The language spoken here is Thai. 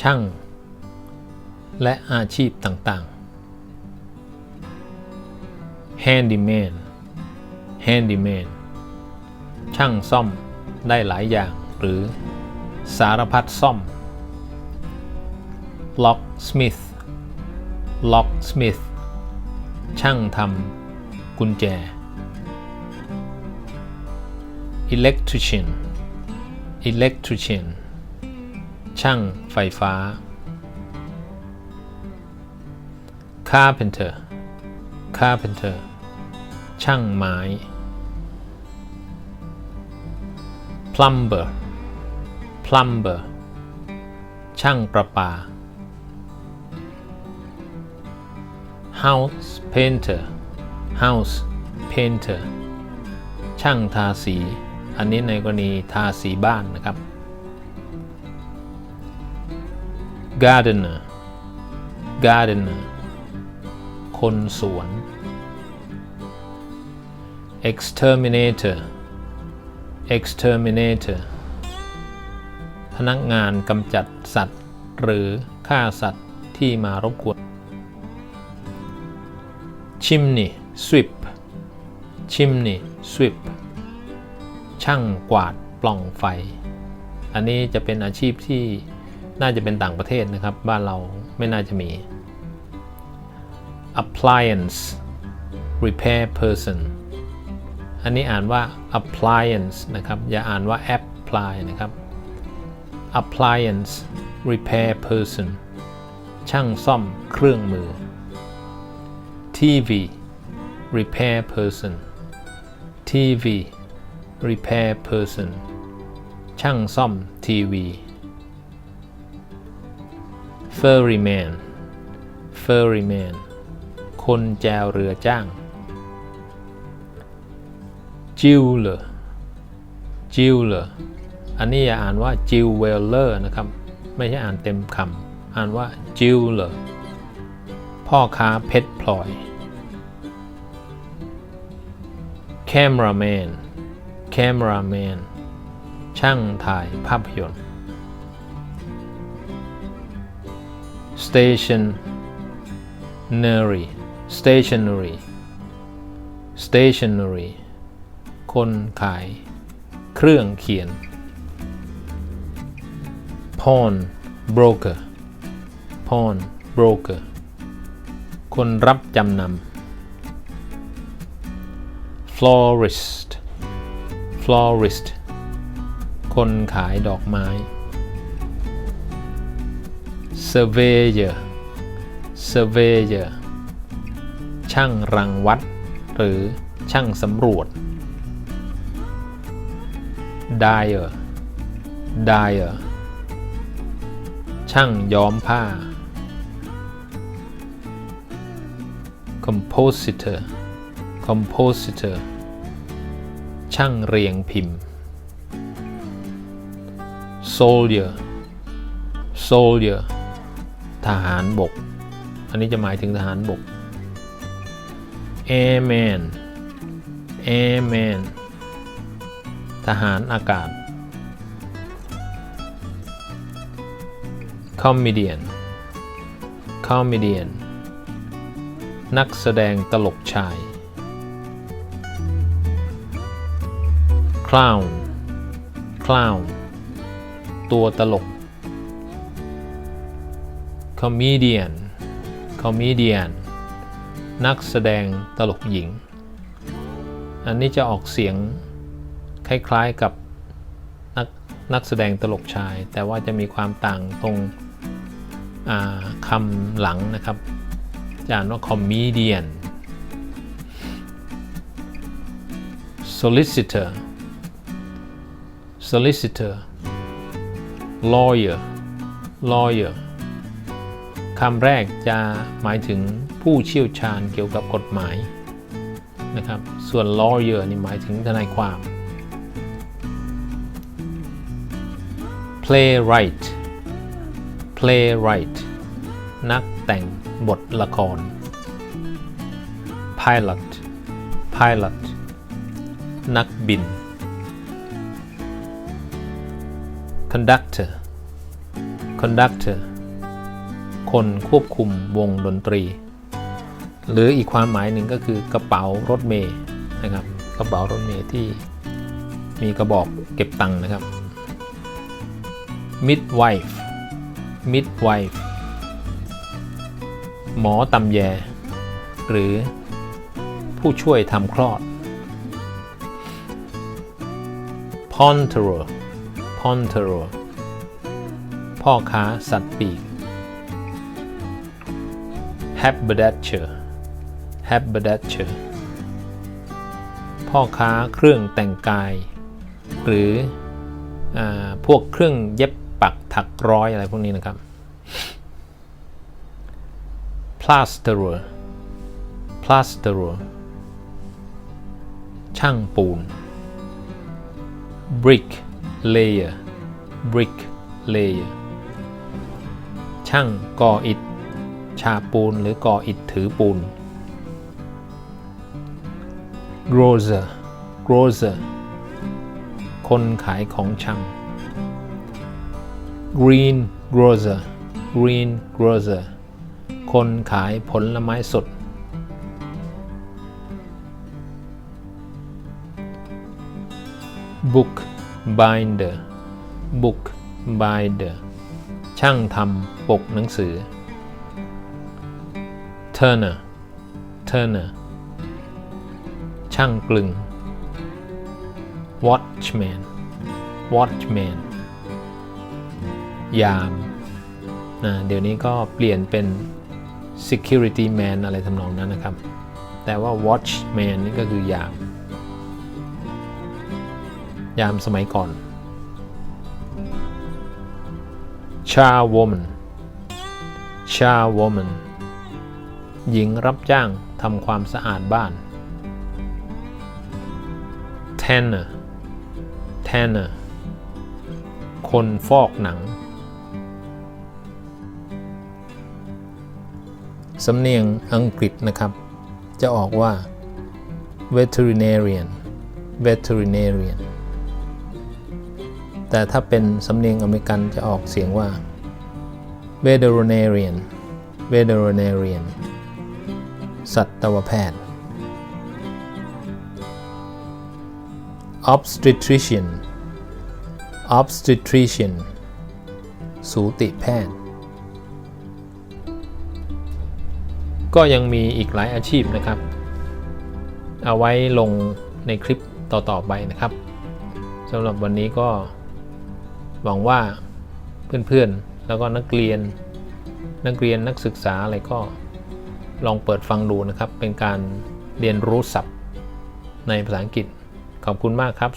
ช่าง และอาชีพต่างๆ handyman handyman ช่างซ่อมได้หลายอย่างหรือสารพัดซ่อม locksmith locksmith ช่างทำกุญแจ electrician electrician ช่างไฟฟ้า carpenter carpenter ช่างไม้ plumber plumber ช่างประปา house painter house painter ช่างทาสี อันนี้ในกรณีทาสีบ้านนะครับ gardener gardener คนสวน exterminator exterminator พนักงานกำจัดสัตว์ หรือฆ่าสัตว์ที่มารบกวน chimney sweep chimney sweep ช่างกวาดปล่องไฟ อันนี้จะเป็นอาชีพที่ น่าจะเป็นต่างประเทศนะครับ บ้านเราไม่น่าจะมี appliance repair person อันนี้อ่านว่า appliance นะครับ อย่าอ่านว่า apply นะครับ appliance repair person ช่างซ่อมเครื่องมือ TV repair person TV repair person ช่างซ่อมทีวี ferryman ferryman คนแจวเรือจ้าง jeweler jeweler อันนี้อย่าอ่านว่า jeweler นะครับ ไม่ใช่อ่านเต็มคำอ่านว่า jeweler พ่อค้าเพชรพลอย cameraman cameraman ช่างถ่ายภาพยนตร์ stationery stationery stationery คนขาย เครื่องเขียน pawn broker pawn broker คนรับจำนำ florist florist คนขายดอกไม้ surveyor surveyor ช่างรังวัด หรือช่างสำรวจ dyer dyer ช่างย้อมผ้า compositor compositor ช่างเรียงพิมพ์ soldier soldier ทหารบก อันนี้จะหมายถึงทหารบก airman airman ทหารอากาศ comedian comedian นักแสดงตลกชาย clown clown ตัวตลก comedian comedian นักแสดงตลกหญิง อันนี้จะออกเสียงคล้ายๆกับนักนักแสดงตลกชาย แต่ว่าจะมีความต่างตรงคำหลังนะครับจะอ่านว่า comedian solicitor solicitor lawyer lawyer คำแรกจะหมายถึงผู้เชี่ยวชาญเกี่ยวกับกฎหมายนะครับ ส่วน lawyer นี่หมายถึงทนายความ playwright playwright นักแต่งบทละคร pilot pilot นักบิน conductor conductor คนควบคุมวงดนตรี หรืออีกความหมายหนึ่งก็คือกระเป๋ารถเมย์นะครับ กระเป๋ารถเมย์ที่มีกระบอกเก็บตังค์นะครับ midwife midwife หมอตำแย หรือผู้ช่วยทำคลอด Ponterer Ponterer พ่อค้าสัตว์ปีก Haberdasher Haberdasher พ่อค้าเครื่องแต่งกาย หรืออพวกเครื่องเย็บปักถักร้อยอะไรพวกนี้นะครับ Plasterer Plasterer ช่างปูน brick layer brick layer ช่างก่ออิฐ ฉาบปูนหรือก่ออิฐถือปูน grocer grocer คนขายของชำ green grocer green grocer คนขายผลไม้สด book binder book binder ช่างทำปกหนังสือ turner turner ช่างกลึง watchman watchman ยามนะเดี๋ยวนี้ก็เปลี่ยนเป็น security man อะไรทำนองนั้นนะครับ แต่ว่า watchman นี่ก็คือยาม ยามสมัยก่อน charwoman charwoman หญิงรับจ้างทำความสะอาดบ้าน tanner tanner คนฟอกหนัง สำเนียงอังกฤษนะครับ จะออกว่า veterinarian veterinarian แต่ถ้าเป็นสำเนียงอเมริกันจะออกเสียงว่า veterinarian veterinarian สัตวแพทย์ obstetrician obstetrician สูติแพทย์ ก็ยังมีอีกหลายอาชีพนะครับ เอาไว้ลงในคลิปต่อ ๆ ไปนะครับสำหรับวันนี้ก็หวังว่าเพื่อน ๆ แล้วก็นักเรียน นักเรียนนักศึกษาอะไรก็ ลองเปิดฟังดูนะครับ เป็นการเรียนรู้ศัพท์ในภาษาอังกฤษ ขอบคุณมากครับ